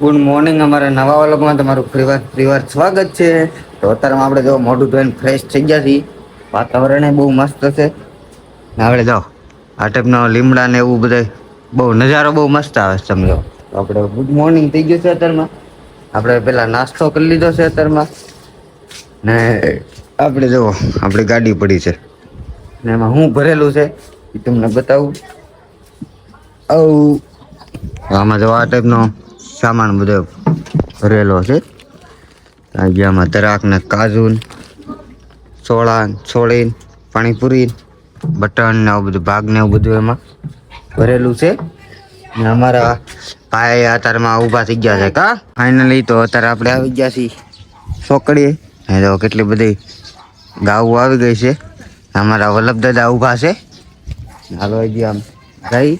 Good morning અમારા નવા વ્લોગમાં તમારું ફરીવાર ફરીવાર સ્વાગત છે. તો અત્યારમાં આપણે જો મોઢું ધોઈને ફ્રેશ થઈ ગયા છીએ. વાતાવરણ બહુ મસ્ત છે. આપણે જાઓ. આ ટાઈપનો લીમડા ને એવું બધા બહુ નજારો બહુ મસ્ત આવે છે સમજો. તો આપણે ગુડ મોર્નિંગ થઈ ગયું છે અત્યારમાં. આપણે પહેલાં નાસ્તો કરી લીધો છે અત્યારમાં. ને આપણે જુઓ આપણી ગાડી પડી છે. ને એમાં હું ભરેલું છે એ તમને બતાવું. આવું. આમાં જો આ ટાઈપનો સામાન બધો ભરેલો છે. આજે આમાં તરાક ને કાજુ સોળા ને પાણીપુરી ને બટન ને આવું બધું ભાગ ને એવું બધું એમાં ભરેલું છે. ને અમારા ભાઈ અત્યારમાં ઊભા થઈ ગયા છે કા? ફાઇનલી તો અત્યારે આપણે આવી ગયા છીએ છોકડીએ એ તો કેટલી બધી ગાવું આવી ગઈ છે. અમારા વલ્લભ દાદા ઊભા છે. હાલો આમ. ગઈ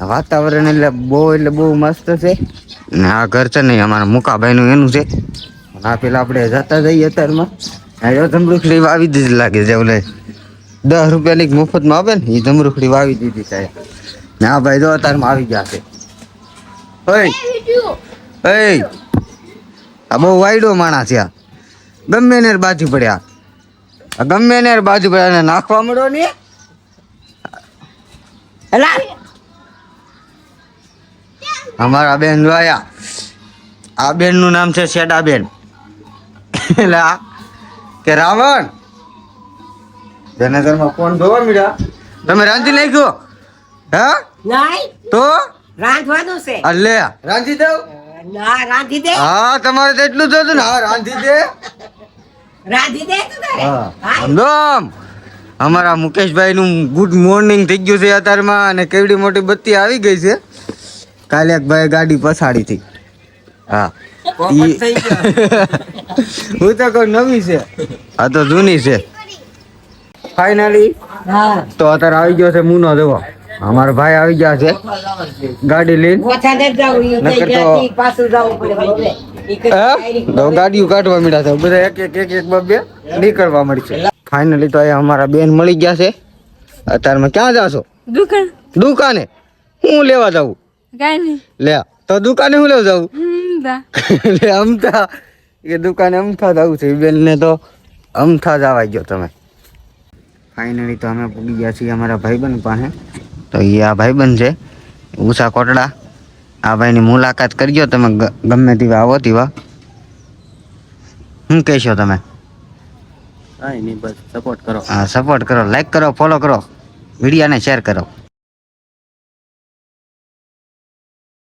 વાતાવરણ એટલે બહુ એટલે બહુ મસ્ત છે. ને આ ઘર છે ને અમારા મુકાભાઈનું એનું છે. આ પેલા આપણે જતા જઈએ અત્યારમાં. આ ધમરૂખડી વાવી દીધી લાગે છે, ઓલે દસ રૂપિયાની મફતમાં આવે ને એ ધમરૂખડી વાવી દીધી સાહેબ ને આ ભાઈ જો અત્યારમાં આવી ગયા છે. ઓય આ બહુ વાયડો માણસ છે ગમે ને બાજુ પડ્યા. ગમે ને બાજુ પડ્યા નાખવા મળો ને. અમારા બેન જોયા. આ બેનનું નામ છે શેડા બેન એટલે કે રાવણ. જનગરમાં કોણ જોવા મળ્યા. તમે રાંધી નાખ્યો? હા? નહીં. તો? રાંધવાનું છે. આ રાંધી દઉં? ના રાંધી દે. હા તમારે તો એટલું જ ને. હા રાંધી દે. રાંધી. અમારા મુકેશભાઈ નું ગુડ મોર્નિંગ થઈ ગયું છે અત્યારમાં અને કેવડી મોટી બત્તી આવી ગઈ છે. કાલે એક ભાઈ ગાડી પછાડી હતી. હા. હું તો કઉ નવી છે. આ તો જૂની છે. ફાઇનલી તો અત્યારે આવી ગયો છે મુનો દેવો અમારા ભાઈ આવી ગયા છે. ગાડી લઈને. તો- ગાડીઓ કાઢવા મળ્યા છે. બધા એક એક એક એક બે નીકળવા મળી છે ફાઇનલી તો અહીંયા અમારા બેન મળી ગયા છે. અત્યારમાં ક્યાં જાશો? દુકાન. દુકાને? હું લેવા જાઉં? કાંઈ નહીં લે તો દુકાને હું લેવા જાઉં હમ, બા. લે અમથા એ દુકાને અમથા જવું છે બેનને તો અમથા જવા ગયો તમે ફાઇનલી તો અમે પૂગી ગયા છીએ અમારા ભાઈબંધ પાસે તો એ આ ભાઈબંધ છે ઉષા કોટડા આ ભાઈની મુલાકાત કરજો તમે ગ- ગમે તેવા આવો તેવા શું કહેશો તમે કાંઈ નહીં બસ સપોર્ટ કરો હા સપોર્ટ કરો લાઈક કરો ફોલો કરો વિડીયાને શેર કરો